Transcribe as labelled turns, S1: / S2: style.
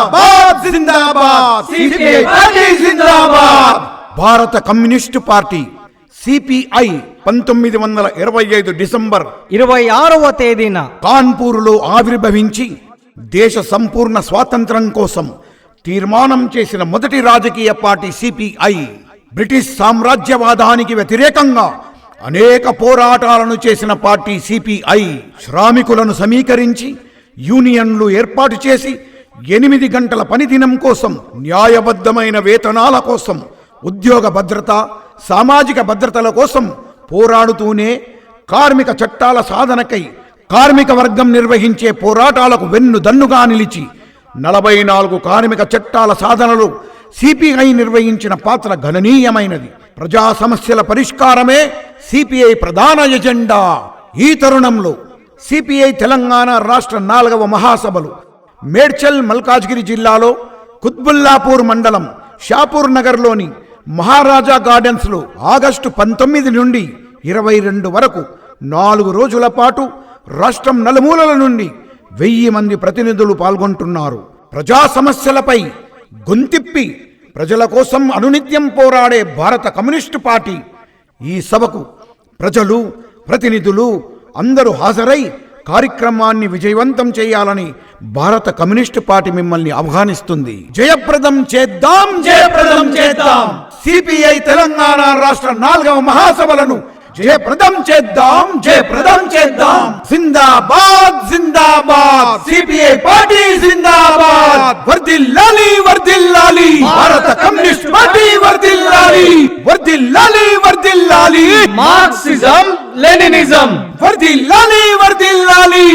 S1: జిందాబాద్ జిందాబాద్. CPI party జిందాబాద్. భారత communist party CPI పంతొమ్మిది వందల ఇరవై ఐదు డిసెంబర్
S2: ఇరవై ఆరవ తేదీన
S1: కాన్పూరులో ఆవిర్భవించి దేశ సంపూర్ణ స్వాతంత్రం కోసం తీర్మానం చేసిన మొదటి రాజకీయ పార్టీ సిపిఐ బ్రిటిష్ సామ్రాజ్యవాదానికి వ్యతిరేకంగా అనేక పోరాటాలను చేసిన పార్టీ సిపిఐ. శ్రామికులను సమీకరించి యూనియన్లు ఏర్పాటు చేసి ఎనిమిది గంటల పనిదినం కోసం న్యాయబద్ధమైన వేతనాల కోసం ఉద్యోగ భద్రత సామాజిక భద్రతల కోసం పోరాడుతూనే కార్మిక చట్టాల సాధనకై కార్మిక వర్గం నిర్వహించే పోరాటాలకు వెన్నుదన్నుగా నిలిచి నలభై నాలుగు కార్మిక చట్టాల సాధనలు సిపిఐ నిర్వహించిన పాత్ర గణనీయమైనది. ప్రజా సమస్యల పరిష్కారమే సిపిఐ ప్రధాన ఎజెండా. ఈ తరుణంలో సిపిఐ తెలంగాణ రాష్ట్ర నాలుగవ మహాసభలు మేడ్చల్ మల్కాజ్గిరి జిల్లాలో కుత్బుల్లాపూర్ మండలం షాపూర్ నగర్లోని మహారాజా గార్డెన్స్లో ఆగస్టు పంతొమ్మిది నుండి ఇరవై రెండు వరకు నాలుగు రోజుల పాటు రాష్ట్రం నలుమూలల నుండి వెయ్యి మంది ప్రతినిధులు పాల్గొంటున్నారు. ప్రజా సమస్యలపై గొంతిప్పి ప్రజల కోసం అనునిత్యం పోరాడే భారత కమ్యూనిస్టు పార్టీ ఈ సభకు ప్రజలు ప్రతినిధులు అందరూ హాజరై కార్యక్రమాన్ని విజయవంతం చేయాలని భారత కమ్యూనిస్టు పార్టీ మిమ్మల్ని ఆహ్వానిస్తుంది జయప్రదం చేద్దాం జయప్రదం చేద్దాం. సిపిఐ తెలంగాణ రాష్ట్ర నాలుగవ మహాసభలను జయప్రదం చేద్దాం జయప్రదం చేద్దాం. జిందాబాద్ జిందాబాద్. సిపిఐ పార్టీ జిందాబాద్. వర్దిల్లాలి వర్దిల్లాలి భారత కమ్యూనిస్ట్ పార్టీ వర్దిల్లాలి వర్దిల్లాలి వర్దిల్లాలి
S2: మార్క్సిజం లెనినిజం.
S1: వర్దిల్లాలి వర్దిల్లాలి